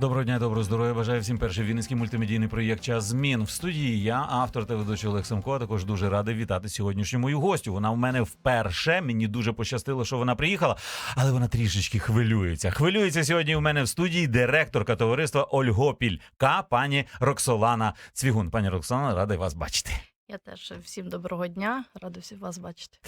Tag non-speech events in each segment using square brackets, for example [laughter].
Доброго дня, доброго здоров'я. Бажаю всім перший вінницький мультимедійний проєкт Час змін в студії. Я автор та ведучий Олег Семко. Також дуже радий вітати сьогоднішню мою гостю. Вона в мене вперше. Мені дуже пощастило, що вона приїхала, але вона трішечки хвилюється. Хвилюється сьогодні. У мене в студії директорка товариства Ольгопіль К. пані Роксолана Цвігун. Пані Роксолана, радий вас бачити. Я теж всім доброго дня, рада всіх вас бачити.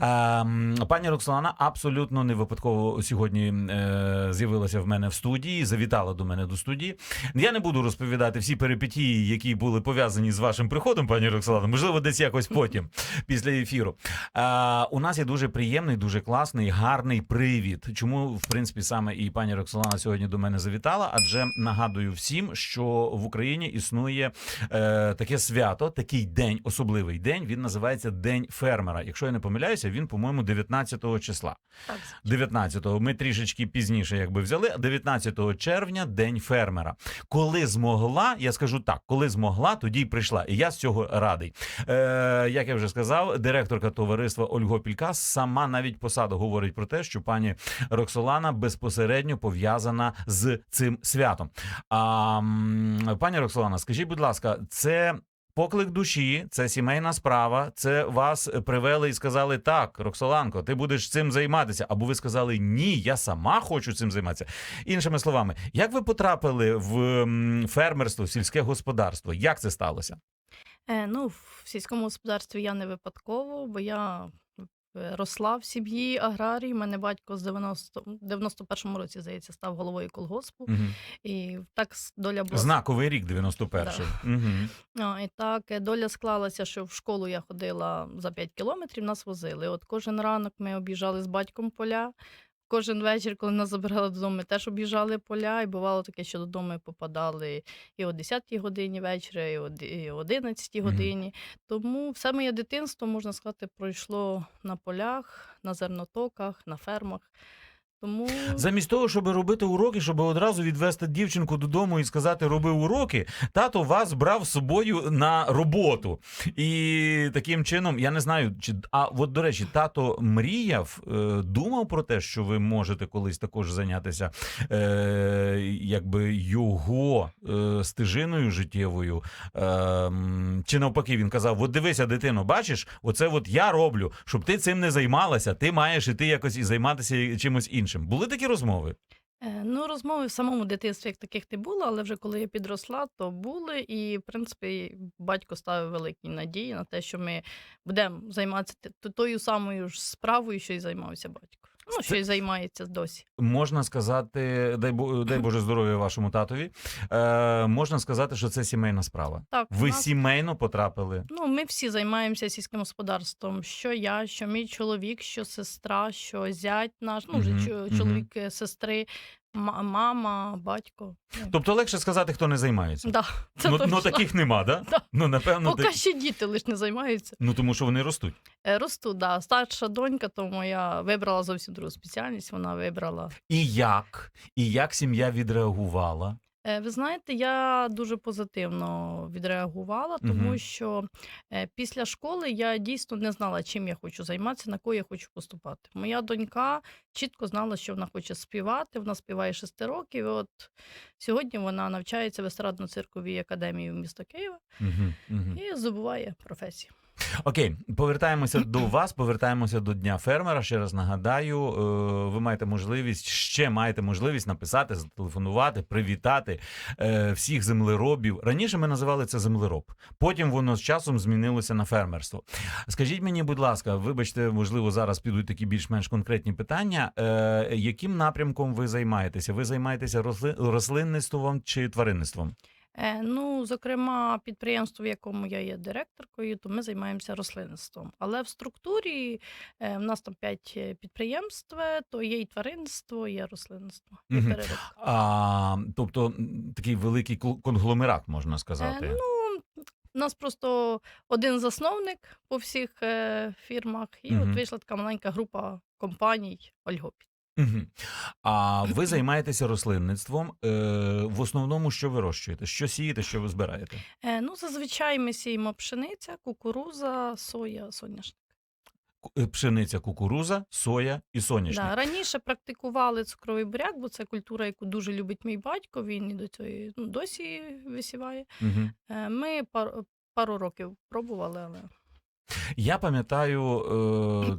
Ем, Пані Роксолана абсолютно не випадково сьогодні е, з'явилася в мене в студії, завітала до мене до студії. Я не буду розповідати всі перипетії, які були пов'язані з вашим приходом, пані Роксолана. Можливо, десь якось потім, [laughs] після ефіру. Е, у нас є дуже приємний, дуже класний, гарний привід. Чому, в принципі, саме і пані Роксолана сьогодні до мене завітала? Адже нагадую всім, що в Україні існує е, таке свято, такий день, особливий день. Він називається День фермера. Якщо я не помиляюся, він, по-моєму, 19 числа. Так, 19-го ми трішечки пізніше, якби взяли. а 19 червня день фермера. Коли змогла, я скажу так, коли змогла, тоді й прийшла. І я з цього радий. Е, як я вже сказав, директорка товариства Ольго Пілька сама навіть посаду говорить про те, що пані Роксолана безпосередньо пов'язана з цим святом. А пані Роксолана, скажіть, будь ласка, це. Поклик душі, це сімейна справа. Це вас привели і сказали так, Роксоланко, ти будеш цим займатися. Або ви сказали ні, я сама хочу цим займатися. Іншими словами, як ви потрапили в фермерство, в сільське господарство? Як це сталося? Е, ну, в сільському господарстві я не випадково, бо я росла в сім'ї аграрії. Мене батько з 90, 91-му році, здається, став головою колгоспу. Угу. І так доля була. Знаковий рік, 91-й. Мгм. А, і так е, доля склалася, що в школу я ходила за 5 кілометрів, нас возили. От кожен ранок ми об'їжджали з батьком поля. Кожен вечір, коли нас забирали додому, ми теж об'їжджали поля, і бувало таке, що додому попадали і о 10-й годині вечора, і о ди- і о 11-й Мгм. годині. Тому все моє дитинство, можна сказати, пройшло на полях, на зернотоках, на фермах. Тому Замість того, щоб робити уроки, щоб одразу відвести дівчинку додому і сказати роби уроки, тато вас брав з собою на роботу. І таким чином, я не знаю, чи а от до речі, тато мріяв, е, думав про те, що ви можете колись також зайнятися е, якби його е, стежиною життєвою. Е, чи навпаки, він казав: От дивися, дитино, бачиш, оце от я роблю, щоб ти цим не займалася. Ти маєш іти якось і займатися чимось іншим. Були такі розмови? Е, Ну, розмови в самому дитинстві як таких не було, але вже коли я підросла, то були. І, в принципі, батько ставив великі надії на те, що ми будемо займатися тою самою ж справою, що й займався батько. Ну, що й займається досі. Можна сказати, дай Бо- дай Боже здоров'я вашому татові. Е, можна сказати, що це сімейна справа. Так, Ви нас- сімейно потрапили. Ну, ми всі займаємося сільським господарством. Що я, що мій чоловік, що сестра, що зять наш, ну, вже угу, чоловік угу. сестри, ма- мама, батько. Ну, Тобто легше сказати, хто не займається. да, це ну, точно. ну таких нема, да? Да. Ну напевно, Поки так. ще діти лише не займаються. ну тому що вони ростуть. Е, Росту, да. Старша донька, тому я вибрала зовсім другу спеціальність. Вона вибрала. І як? І як сім'я відреагувала? Е, Ви знаєте, я дуже позитивно відреагувала, тому Мгм. що е, після школи я дійсно не знала, чим я хочу займатися, на кого я хочу поступати. Моя донька чітко знала, що вона хоче співати. Вона співає 6 років. І от сьогодні вона навчається в естрадно-цирковій академії міста Києва Угу, угу. і здобуває професію. Окей, повертаємося до вас, повертаємося до Дня фермера. Ще раз нагадаю, е, ви маєте можливість, ще маєте можливість написати, зателефонувати, привітати е, всіх землеробів. Раніше ми називали це землероб. Потім воно з часом змінилося на фермерство. Скажіть мені, будь ласка, вибачте, можливо, зараз підуть такі більш-менш конкретні питання. Е, Яким напрямком ви займаєтеся? Ви займаєтеся рослинництвом чи тваринництвом? Е, Ну, зокрема, підприємство, в якому я є директоркою, то ми займаємося рослинництвом. Але в структурі е, в нас там п'ять е, підприємств, то є і тваринництво, є рослинництво, і. А, тобто такий великий конгломерат, можна сказати. Е, ну, у нас просто один засновник по всіх фірмах, і Мгм. от вийшла така маленька група компаній Ольгопі. А ви займаєтеся рослинництвом. Е, в основному, що вирощуєте? Що сієте, що ви збираєте? Е, Ну, зазвичай ми сіємо пшениця, кукуруза, соя, соняшник. ку- е, пшениця, кукуруза, соя і соняшник. Да, раніше практикували цукровий буряк, бо це культура, яку дуже любить мій батько. Він і до цієї ну, досі висіває. Угу. Е, Ми пару, пару років пробували, але Я пам'ятаю,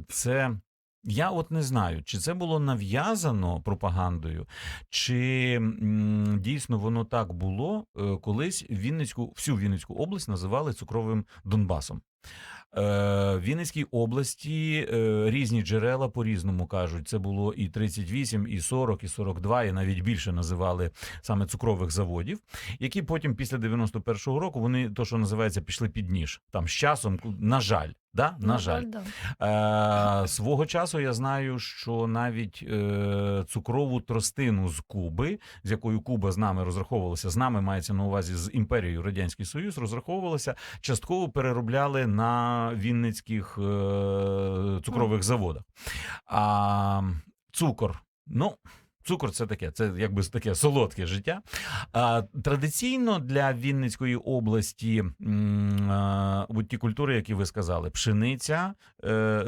е, це. Я от не знаю, чи це було нав'язано пропагандою, чи м, дійсно воно так було. Е, Колись Вінницьку, всю Вінницьку область називали цукровим Донбасом. Е, В Вінницькій області е, різні джерела по-різному кажуть. Це було і 38, і 40, і 42, і навіть більше називали саме цукрових заводів, які потім після 91-го року вони то, що називається, пішли під ніж. Там з часом, на жаль, да? на, жаль. да. Е, свого часу я знаю, що навіть е, цукрову тростину з Куби, з якою Куба з нами розраховувалася, з нами мається на увазі з імперією Радянський Союз, розраховувалася, частково переробляли на вінницьких е, цукрових заводах. А цукор, ну. Цукор це таке, це якби таке солодке життя. А, традиційно для Вінницької області а, ті культури, які ви сказали: пшениця, е, е,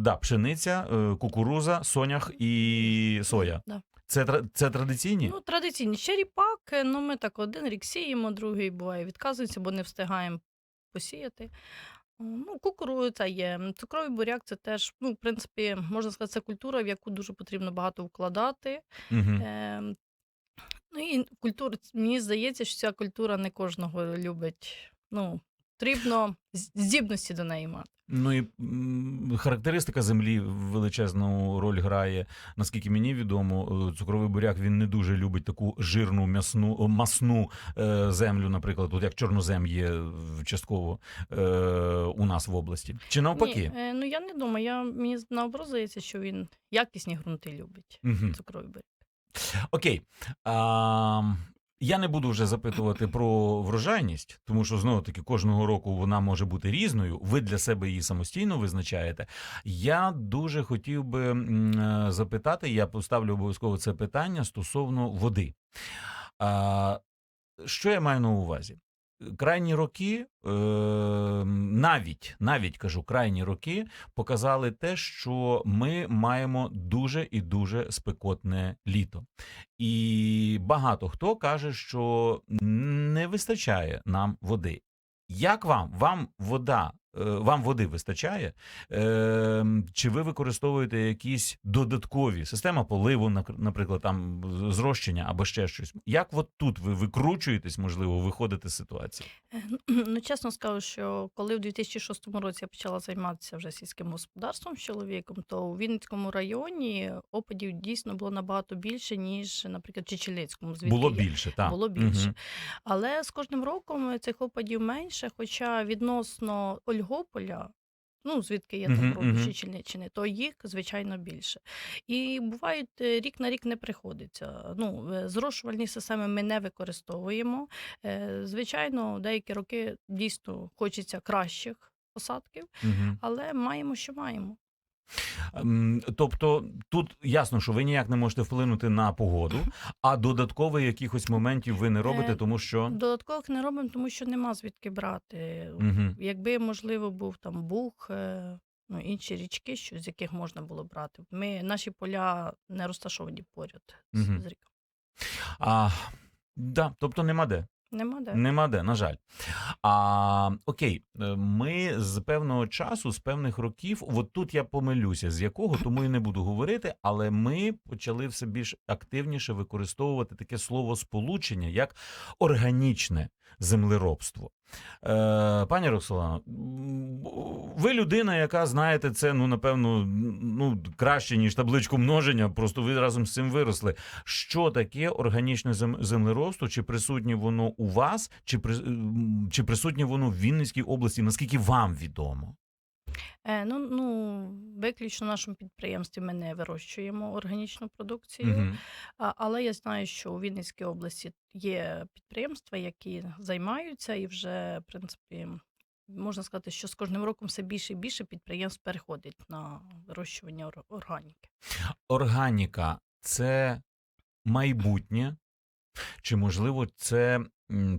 да, пшениця, е, кукуруза, сонях і соя. Да. Це, це традиційні? Ну, традиційні черіпак, е, ну ми так один рік сіємо, другий буває відказується, бо не встигаємо посіяти. Ну, кукурудза є. Цукровий буряк це теж, ну, в принципі, можна сказати, це культура, в яку дуже потрібно багато вкладати. Угу. Е, ну і культура, мені здається, що ця культура не кожного любить. Ну, потрібно здібності до неї мати. Ну і характеристика землі величезну роль грає. Наскільки мені відомо, е, цукровий буряк він не дуже любить таку жирну м'ясну масну е, землю, наприклад, от як чорнозем є частково е, у нас в області. Чи навпаки? Ні, е, ну я не думаю. Я, мені наоборот здається, що він якісні ґрунти любить. Мгм. Цукровий буряк. Окей. А, я не буду вже запитувати про врожайність, тому що знову таки кожного року вона може бути різною. Ви для себе її самостійно визначаєте. Я дуже хотів би е, запитати, я поставлю обов'язково це питання стосовно води. Що я маю на увазі? Крайні роки, е, навіть навіть кажу, крайні роки показали те, що ми маємо дуже і дуже спекотне літо. І багато хто каже, що не вистачає нам води. Як вам? Вам вода, вам води вистачає? Е, Чи ви використовуєте якісь додаткові система поливу, наприклад, там зрощення або ще щось? Як от тут ви викручуєтесь, можливо, виходите з ситуації? [clears throat] Ну, чесно скажу, що коли в 2006 році я почала займатися вже сільським господарством з чоловіком, то у Вінницькому районі опадів дійсно було набагато більше, ніж, наприклад, в Чечелицькому. Звідки Було більше, так. Було більше. Мгм. Але з кожним роком цих опадів менше, хоча відносно Ольгополя, ну звідки є там роблю мгм. Чечільниччини, то їх звичайно більше. І бувають е, рік на рік не приходиться. Ну, е, зрошувальні системи ми не використовуємо. Е, Звичайно, деякі роки дійсно хочеться кращих посадків, але маємо, що маємо. Ем, Тобто тут ясно, що ви ніяк не можете вплинути на погоду, а додаткових якихось моментів ви не робите, Е, тому що Додаткових не робимо, тому що нема звідки брати. Мгм. Якби, можливо, був там бух, е, ну, інші річки, що, з яких можна було брати. Ми, наші поля не розташовані поряд Мгм. з ріками. а, да, тобто нема де. Нема де. Нема де, на жаль. А, окей, е, ми з певного часу, з певних років, от тут я помилюся, з якого, тому і не буду говорити, але ми почали все більш активніше використовувати таке слово сполучення як органічне землеробство. Е, пані Роксолано, ви людина, яка знаєте це, ну напевно, ну краще ніж табличку множення. Просто ви разом з цим виросли. Що таке органічне зем- землеробство? Чи присутнє воно у вас, чи при- чи присутнє воно в Вінницькій області? Наскільки вам відомо? Е, ну, ну, виключно в нашому підприємстві ми не вирощуємо органічну продукцію. Мгм. А, але я знаю, що у Вінницькій області є підприємства, які займаються, і вже, в принципі, можна сказати, що з кожним роком все більше і більше підприємств переходить на вирощування ор- органіки. Органіка це майбутнє, чи можливо це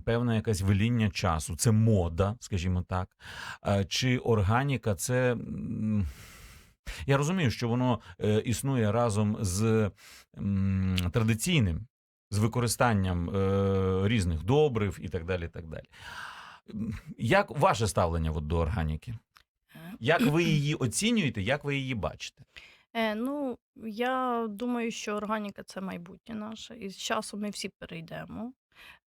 певне якесь веління часу, це мода, скажімо так. Е, Чи органіка це Я розумію, що воно е, існує разом з традиційним, з використанням е, різних добрив і так далі. і так далі. Як ваше ставлення от, до органіки? Як ви її оцінюєте, як ви її бачите? Е, ну, я думаю, що органіка це майбутнє наше, і з часом ми всі перейдемо.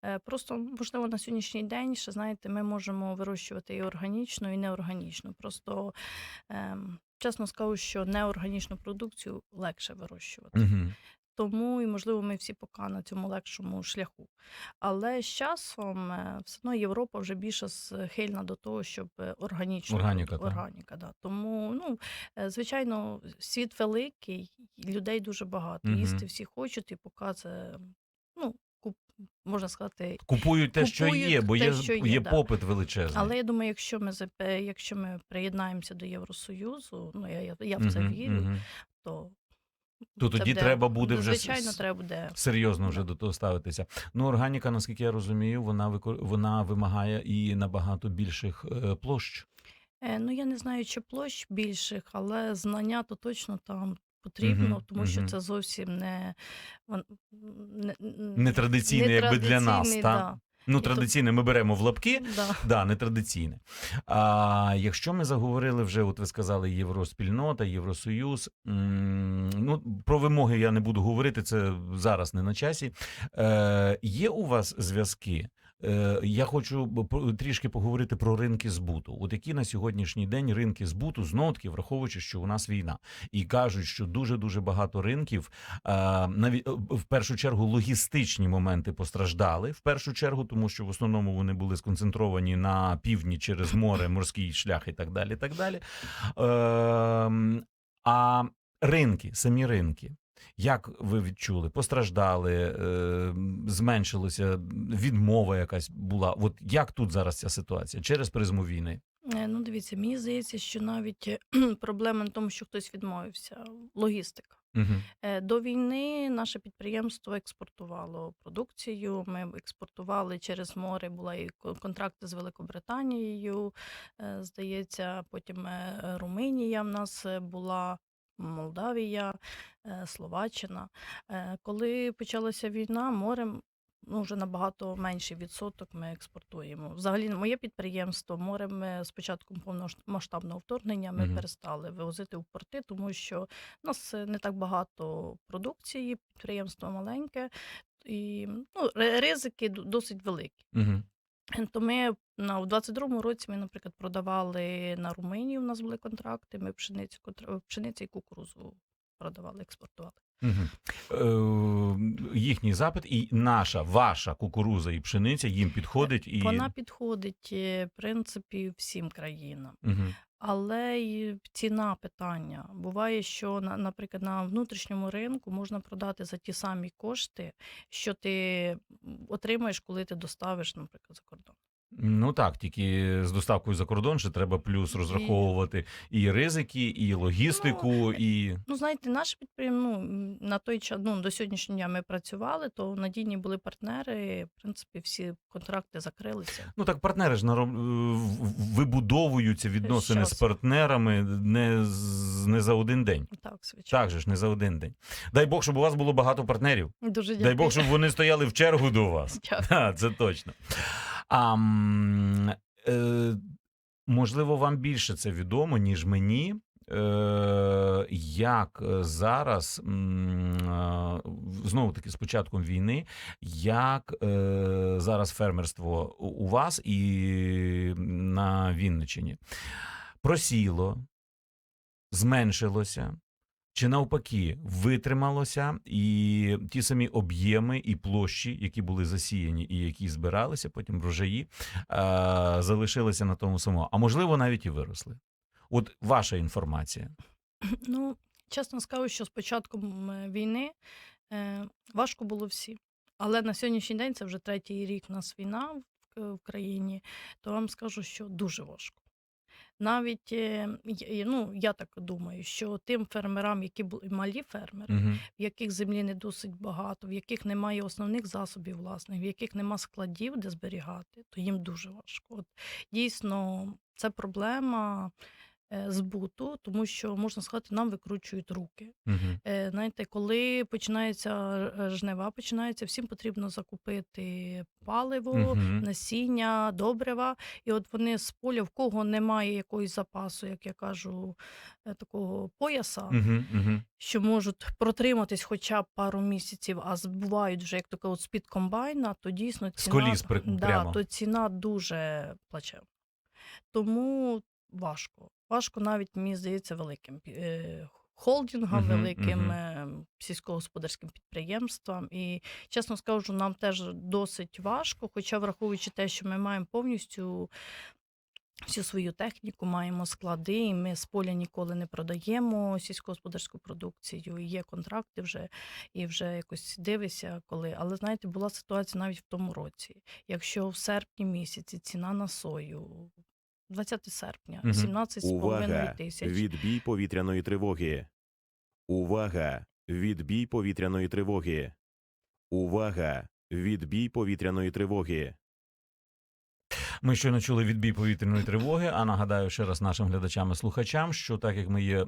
Е, просто, можливо, на сьогоднішній день, ще знаєте, ми можемо вирощувати і органічно, і неорганічно. Просто, е, чесно скажу, що неорганічну продукцію легше вирощувати. Угу. Тому і можливо ми всі поки на цьому легшому шляху. Але з часом е, все одно Європа вже більше схильна до того, щоб е, органічно Органіка, органіка да. Тому ну е, звичайно, світ великий, людей дуже багато. Мгм. Їсти всі хочуть, і поки це ну можна сказати. Купують те, що є, бо те, є, що є, є, да. попит величезний. Але я думаю, якщо ми якщо ми приєднаємося до Євросоюзу, ну я, я, я в це Мгм, вірю, мгм. то То тоді треба буде вже звичайно, с- треба буде серйозно вже до того ставитися. Ну, органіка, наскільки я розумію, вона викор- вона вимагає і набагато більших е, площ. Е, ну, я не знаю, чи площ більших, але знання то точно там потрібно, Мгм, тому що мгм. це зовсім не, вон- не, Нетрадиційне, якби для нас, нетрадиційний, та? Ну, традиційне ми беремо в лапки, Да, да, нетрадиційне. А якщо ми заговорили вже, от ви сказали, Євроспільнота, Євросоюз. Ну, про вимоги я не буду говорити, це зараз не на часі. Е, є у вас зв'язки? Е, я хочу трішки поговорити про ринки збуту. От які на сьогоднішній день ринки збуту, знов таки, враховуючи, що у нас війна, і кажуть, що дуже дуже багато ринків, е, навіть е, в першу чергу логістичні моменти постраждали. В першу чергу, тому що в основному вони були сконцентровані на півдні через море, морський шлях і так далі. Так далі. Е, а ринки, самі ринки. Як ви відчули? Постраждали, е, зменшилося, відмова якась була. От як тут зараз ця ситуація через призму війни? Е, ну дивіться, мені здається, що навіть е, [clears throat] проблема в тому, що хтось відмовився, логістика. Угу. До війни наше підприємство експортувало продукцію. Ми експортували через море. Була і контракти з Великобританією. Здається, потім Румунія в нас була. Молдавія, е, Словаччина. Е, Коли почалася війна, морем ну, вже набагато менший відсоток ми експортуємо. Взагалі, моє підприємство морем ми з початком повномасштабного вторгнення ми Мгм. перестали вивозити в порти, тому що у нас е, не так багато продукції, підприємство маленьке, і ну, ризики досить великі. Угу. То ми на, у 22-му році ми, наприклад, продавали на Румунію, у нас були контракти, ми пшеницю, пшеницю і кукурузу продавали, експортували. Угу. Е, їхній запит і наша, ваша кукуруза і пшениця їм підходить і Вона підходить, е, в принципі, всім країнам. угу. Але й ціна питання. Буває, що на, наприклад, на внутрішньому ринку можна продати за ті самі кошти, що ти отримаєш, коли ти доставиш, наприклад, за кордон. Ну так, тільки з доставкою за кордон ще треба плюс розраховувати і ризики, і логістику, і Ну, знаєте, наше підприємство ну, на той час, ну, до сьогоднішнього дня ми працювали, то надійні були партнери. В принципі, всі контракти закрилися. ну так партнери ж нароб... е, вибудовуються відносини з партнерами не з не за один день. Так, звичайно. Так же ж, не за один день. Дай Бог, щоб у вас було багато партнерів. Дуже дякую. Дай Бог, щоб вони стояли в чергу до вас. Дякую. Так, [laughs] це точно. А, е, можливо, вам більше це відомо, ніж мені. Е, як е, зараз, е, знову таки, з початком війни, як зараз фермерство у- вас і на Вінниччині просіло, зменшилося, чи навпаки витрималося, і ті самі об'єми і площі, які були засіяні і які збиралися, потім врожаї, залишилися на тому самому, а можливо, навіть і виросли. От ваша інформація. Ну, чесно скажу, що з початком війни е, важко було всі. Але на сьогоднішній день це вже третій рік у нас війна в країні, то вам скажу, що дуже важко. Навіть е, ну, я так думаю, що тим фермерам, які були малі фермери, Угу. в яких землі не досить багато, в яких немає основних засобів власних, в яких нема складів, де зберігати, то їм дуже важко. От, дійсно, це проблема. Е, збуту, тому що можна сказати, нам викручують руки. Е, Знаєте, коли починається е, жнива, починається, всім потрібно закупити паливо, Мгм. насіння, добрива. І от вони з поля, в кого немає якогось запасу, як я кажу, такого пояса, Мгм. Мгм. що можуть протриматись хоча б пару місяців, а збувають вже як таке от з-під комбайна, то дійсно З коліс при- да, прямо. то ціна дуже плачевна. Тому важко. Важко навіть, мені здається, великим е, холдингам, Мгм, великим мгм. е, сільськогосподарським підприємствам. І чесно скажу, нам теж досить важко, хоча враховуючи те, що ми маємо повністю всю свою техніку, маємо склади, і ми з поля ніколи не продаємо сільськогосподарську продукцію. І є контракти вже, і вже якось дивишся, коли. Але знаєте, була ситуація навіть в тому році. Якщо в серпні місяці ціна на сою, 20 серпня, Мгм. 17,5 Увага! тисяч. Відбій повітряної тривоги. Увага! Відбій повітряної тривоги. Увага! Відбій повітряної тривоги. Ми щойно чули відбій повітряної тривоги. А нагадаю ще раз нашим глядачам і слухачам, що так як ми є е,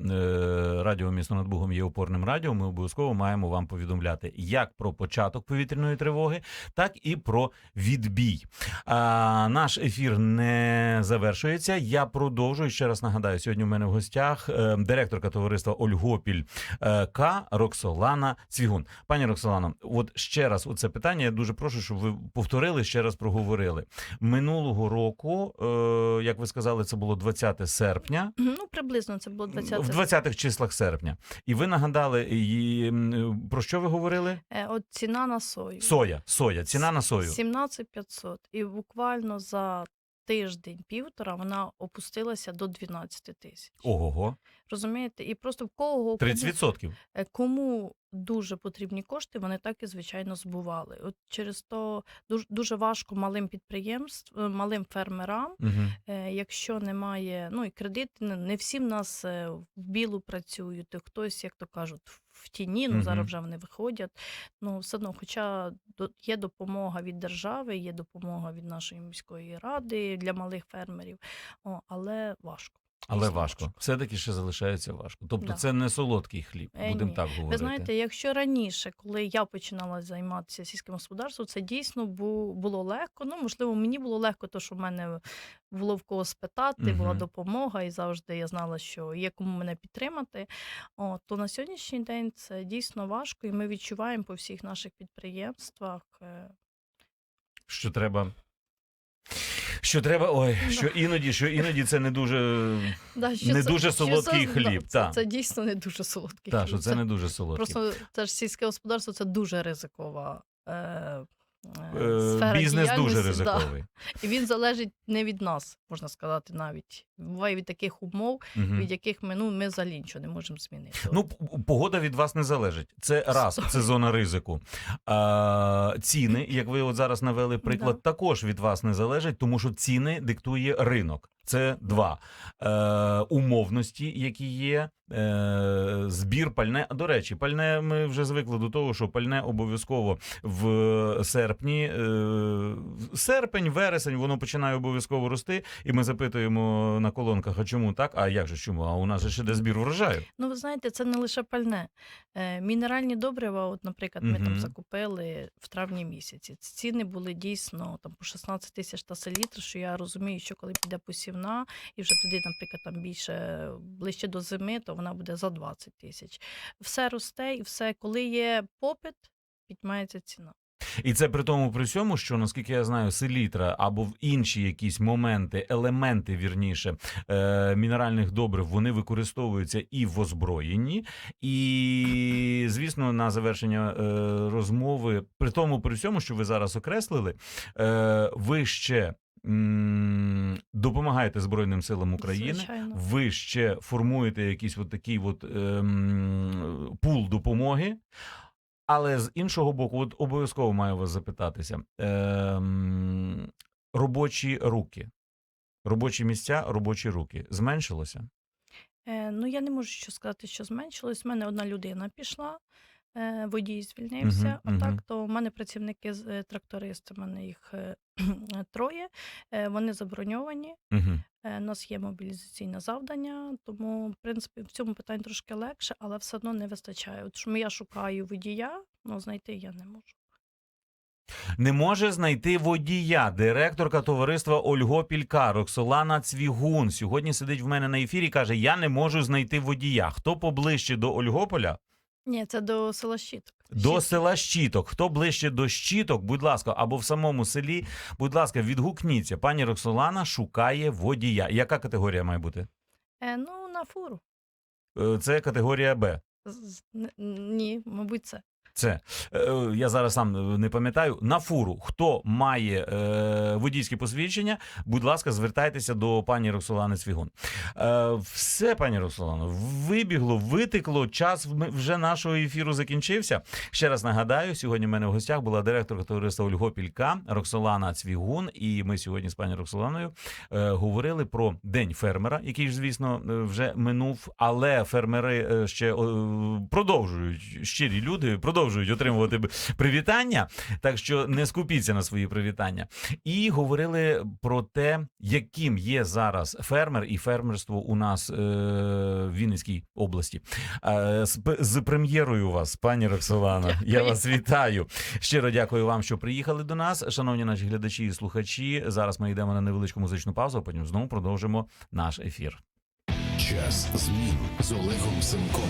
радіо місто над Бугом є опорним радіо, ми обов'язково маємо вам повідомляти як про початок повітряної тривоги, так і про відбій. А, наш ефір не завершується. Я продовжую ще раз нагадаю. Сьогодні у мене в гостях е, директорка товариства Ольгопіль е, К Роксолана Цвігун. Пані Роксолано, от ще раз оце питання. Я дуже прошу, щоб ви повторили ще раз проговорили. Минулого року, е, як ви сказали, це було 20 серпня. Ну, приблизно це було 20 В 20-х числах серпня. І ви нагадали, і, про що ви говорили? Е, От ціна на сою. Соя, соя, ціна на сою. 17 500. І буквально за тиждень-півтора вона опустилася до 12 тисяч. Ого, Розумієте? І просто в кого 30%. Е, Кому дуже потрібні кошти, вони так і звичайно збували. От через то дуже, дуже важко малим підприємствам, малим фермерам, Угу. е, якщо немає, ну і кредит, не, всі в нас е, в білу працюють, хтось, як то кажуть, в- тіні, ну зараз вже вони виходять. Ну, все одно, хоча до- є допомога від держави, є допомога від нашої міської ради для малих фермерів, о, але важко. Але важко. Все-таки ще залишається важко. Тобто Да. це не солодкий хліб, Е, будемо так говорити. Ви знаєте, якщо раніше, коли я починала займатися сільським господарством, це дійсно було легко. Ну, можливо, мені було легко, тому що в мене було в кого спитати, була Мгм. допомога, і завжди я знала, що є кому мене підтримати. О, то на сьогоднішній день це дійсно важко, і ми відчуваємо по всіх наших підприємствах. е, що треба. Що треба, ой, що іноді, що іноді це не дуже. Да, що Не це- дуже що солодкий це, хліб, Да, це, та. це дійсно не дуже солодкий Так, хліб. що це не дуже солодкий. Просто це ж сільське господарство це дуже ризикова. Е, сфера Бізнес дуже ризиковий. да. І він залежить не від нас, можна сказати, навіть. Буває від таких умов, угу. від яких ми, ну, ми взагалі нічого не можемо змінити. Ну, погода від вас не залежить. Це раз, це зона ризику. А, ціни, як ви от зараз навели приклад, Да. також від вас не залежать, тому що ціни диктує ринок. Це два е, умовності, які є. Е, збір пальне. До речі, пальне ми вже звикли до того, що пальне обов'язково в серпні, е, серпень, вересень, воно починає обов'язково рости. І ми запитуємо на колонках, а чому так? А як же чому? А у нас же ще де збір врожаю. Ну, ви знаєте, це не лише пальне. Е, мінеральні добрива, от, наприклад, ми Мгм. там закупили в травні місяці. Ціни були дійсно там по 16 тисяч та селітр, що я розумію, що коли піде посівна, і вже туди, наприклад, там більше ближче до зими, то вона буде за 20 тисяч. Все росте і все, коли є попит, піднімається ціна. І це при тому при всьому, що наскільки я знаю, селітра або в інші якісь моменти, елементи вірніше е, мінеральних добрив, вони використовуються і в озброєнні. І звісно, на завершення е, розмови, при тому при всьому, що ви зараз окреслили, е, ви ще. Допомагаєте Збройним силам України, Звичайно. ви ще формуєте якийсь от такий от, ем, пул допомоги. Але з іншого боку, от обов'язково маю вас запитатися: ем, робочі руки, робочі місця, робочі руки зменшилося? Е, ну, я не можу що сказати, що зменшилось. У мене одна людина пішла. Е, водій звільнився. Мгм, а мгм. так, то в мене працівники з е, трактористи, в мене їх е, [clears throat] троє. Е, Вони заброньовані. Угу. Е, У нас є мобілізаційне завдання, тому в принципі в цьому питанні трошки легше, але все одно не вистачає. От що я шукаю водія, ну знайти я не можу. Не може знайти водія. Директорка товариства Ольгопілька Роксолана Цвігун сьогодні сидить в мене на ефірі. і каже: Я не можу знайти водія. Хто поближче до Ольгополя? Ні, це до села Щіток. До села Щіток. Хто ближче до Щіток, будь ласка, або в самому селі, будь ласка, відгукніться. Пані Роксолана шукає водія. Яка категорія має бути? Е, ну на фуру. Е, Це категорія Б. З- з- н- Ні, мабуть, це. Це е, я зараз сам не пам'ятаю. На фуру хто має е, водійське посвідчення, будь ласка, звертайтеся до пані Роксолани Цвігун. Е, все, пані Роксолано, вибігло, витекло. Час вже нашого ефіру закінчився. Ще раз нагадаю, сьогодні в мене в гостях була директорка товариства Ольгопілька Роксолана Цвігун. І ми сьогодні з пані Роксоланою говорили про день фермера, який звісно, вже минув. Але фермери ще продовжують щирі люди, продовжують отримувати привітання. Так що не скупіться на свої привітання. І говорили про те, яким є зараз фермер і фермерство у нас е, в Вінницькій області. Е, з, з прем'єрою вас, пані Роксолана. Я вас вітаю. Щиро дякую вам, що приїхали до нас. Шановні наші глядачі і слухачі. Зараз ми йдемо на невеличку музичну паузу, а потім знову продовжимо наш ефір. Час змін з Олегом Семком.